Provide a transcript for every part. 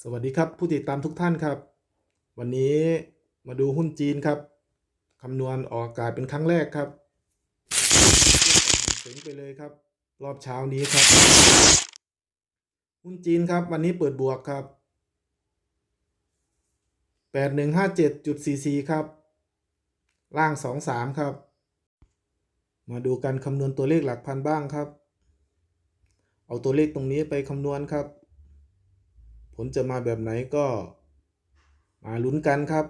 สวัสดีครับผู้ติดตามทุกท่านครับ วันนี้มาดูหุ้นจีนครับคำนวณออกอากาศเป็นครั้งแรกครับเสียงไปเลยครับ รอบเช้านี้ครับ หุ้นจีนครับ วันนี้เปิดบวกครับ8157.44ครับ ล่าง23ครับ มาดูการคำนวณตัวเลขหลักพันบ้างครับ เอาตัวเลขตรงนี้ไปคำนวณครับ ผลจะมาแบบไหนก็มาลุ้นกันครับ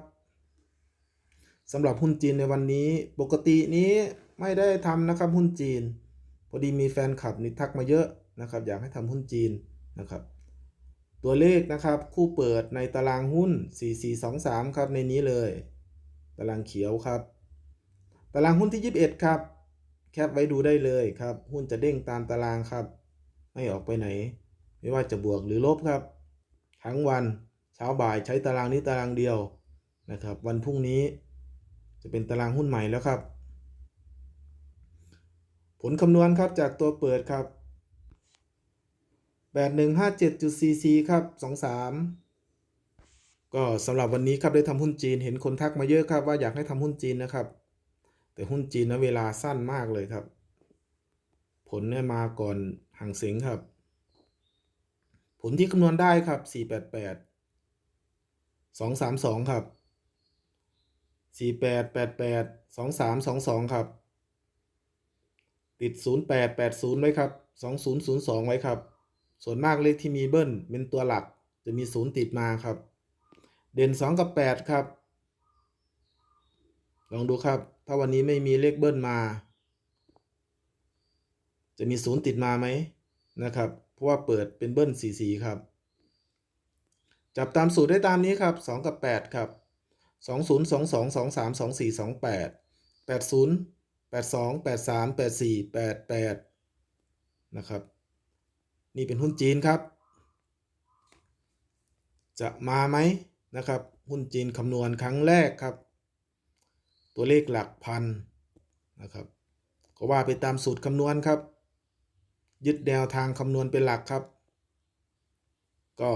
สำหรับหุ้นจีนในวันนี้ปกตินี้ไม่ได้ทำนะครับหุ้นจีน พอดีมีแฟนคลับนี่ทักมาเยอะนะครับ อยากให้ทำหุ้นจีนนะครับ ตัวเลขนะครับคู่เปิดในตารางหุ้น 4423 ครับในนี้เลย ตารางเขียวครับ ตารางหุ้นที่ 21 ครับ แคปไว้ดูได้เลยครับ หุ้นจะเด้งตามตารางครับ ไม่ออกไปไหน ไม่ว่าจะบวกหรือลบครับ ทั้งวันเช้าบ่ายใช้ตารางนี้ตารางเดียวนะครับ วันพรุ่งนี้จะเป็นตารางหุ้นใหม่แล้วครับ ผลคำนวณครับจากตัวเปิดครับ 8157.44 ครับ 23 ก็สำหรับวันนี้ครับได้ทำหุ้นจีนเห็นคนทักมาเยอะครับว่าอยากให้ทำหุ้นจีนนะครับ แต่หุ้นจีนนะเวลาสั้นมากเลยครับ ผลเนี่ยมาก่อนห่างเสียงครับ ผลที่คำนวณได้ครับ 488 232 ครับ 4888 2322 ครับ ติด 0880 ไว้ครับ 2002 ไว้ครับ ส่วนมากเลขที่มีเบิ้ลเป็นตัวหลักจะมี 0 ติดมาครับ เด่น 2 กับ 8 ครับ ลองดูครับ ถ้าวันนี้ไม่มีเลขเบิ้ลมา จะมี 0 ติดมาไหมนะครับ ราะว่าเปิดเป็นเบิ้ลสีสีครับ จับตามสูตรได้ตามนี้ครับ 2 กับ 8 ครับ 2 0 2 2 2 3 2 4 2 8 8 0 8 2 8 3 8 4 8 8 นะครับ นี่เป็นหุ้นจีนครับ จะมาไหมนะครับ หุ้นจีนคำนวณครั้งแรกครับ ตัวเลขหลักพันนะครับ ก็ว่าไปตามสูตรคำนวณครับ ยึดแนวทางคำนวณเป็นหลักครับ ก็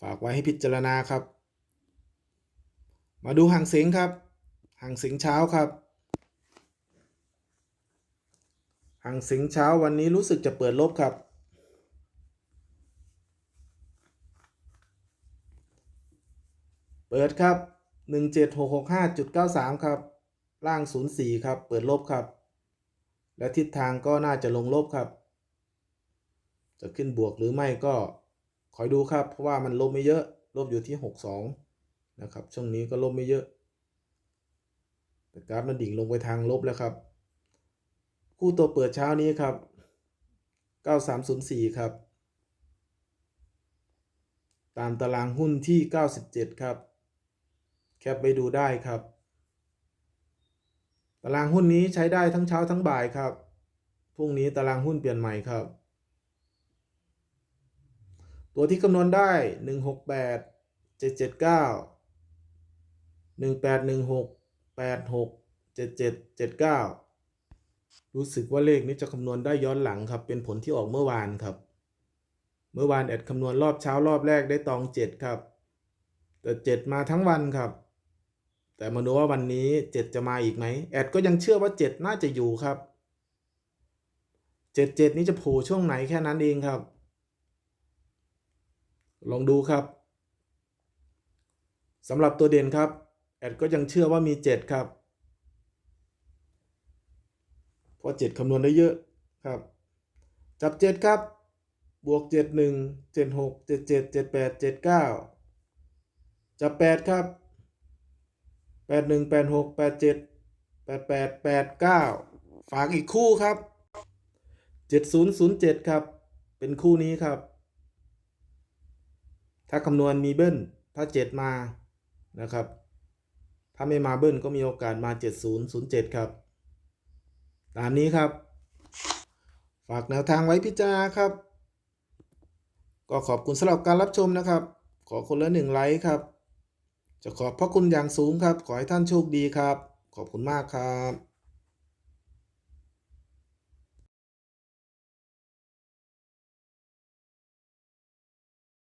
ฝากไว้ให้พิจารณาครับ มาดูห่างเสียงครับห่างเสียงเช้าครับห่างเสียงเช้าวันนี้รู้สึกจะเปิดลบครับ เปิดครับ 17665.93 ครับ ล่าง 04 ครับ เปิดลบครับ และทิศทางก็น่าจะลงลบครับ จะขึ้นบวกหรือไม่ก็คอยดูครับ เพราะว่ามันลบไม่เยอะ ลบอยู่ที่ 62 นะครับ ช่วงนี้ก็ลบไม่เยอะ แต่กราฟมันดิ่งลงไปทางลบแล้วครับ คู่ตัวเปิดเช้านี้ครับ 9304 ครับ ตามตารางหุ้นที่ 97 ครับ แคปไปดูได้ครับ ตารางหุ้นนี้ใช้ได้ทั้งเช้าทั้งบ่ายครับ พรุ่งนี้ตารางหุ้นเปลี่ยนใหม่ครับ ตัวที่คำนวณได้ 168 779 1816 86 77 79 รู้สึกว่าเลขนี้จะคำนวณได้ย้อนหลังครับ เป็นผลที่ออกเมื่อวานครับ เมื่อวานแอดคำนวณรอบเช้ารอบแรกได้ตอง 7 ครับ แต่ 7 มาทั้งวันครับ แต่มาดูว่าวันนี้ 7 จะมาอีกไหมแอดก็ยังเชื่อว่า 7 น่าจะอยู่ครับ 7 7 นี้จะโผล่ช่วงไหนแค่นั้นเองครับ ลองดูครับสำหรับตัวเด่นครับ แอดก็ยังเชื่อว่ามี 7 ครับ เพราะ 7คำนวณได้เยอะครับ จับ 7 ครับ บวก 7 1 7 6 7 7 7 8 7 9 จับ 8 ครับ 8 1 8 6 8 7 8 8 8 9 ฝากอีกคู่ครับ 7007 ครับ เป็นคู่นี้ครับ ถ้าคำนวณมีเบิ้ลถ้า 7 มานะครับ ถ้าไม่มาเบิ้ลก็มีโอกาสมา 7007 ครับ ตามนี้ครับ ฝากแนวทางไว้พิจารณาครับ ก็ขอบคุณสำหรับการรับชมนะครับ ขอคนละหนึ่งไลค์ครับ จะขอบพระคุณอย่างสูงครับ ขอให้ท่านโชคดีครับ ขอบคุณมากครับ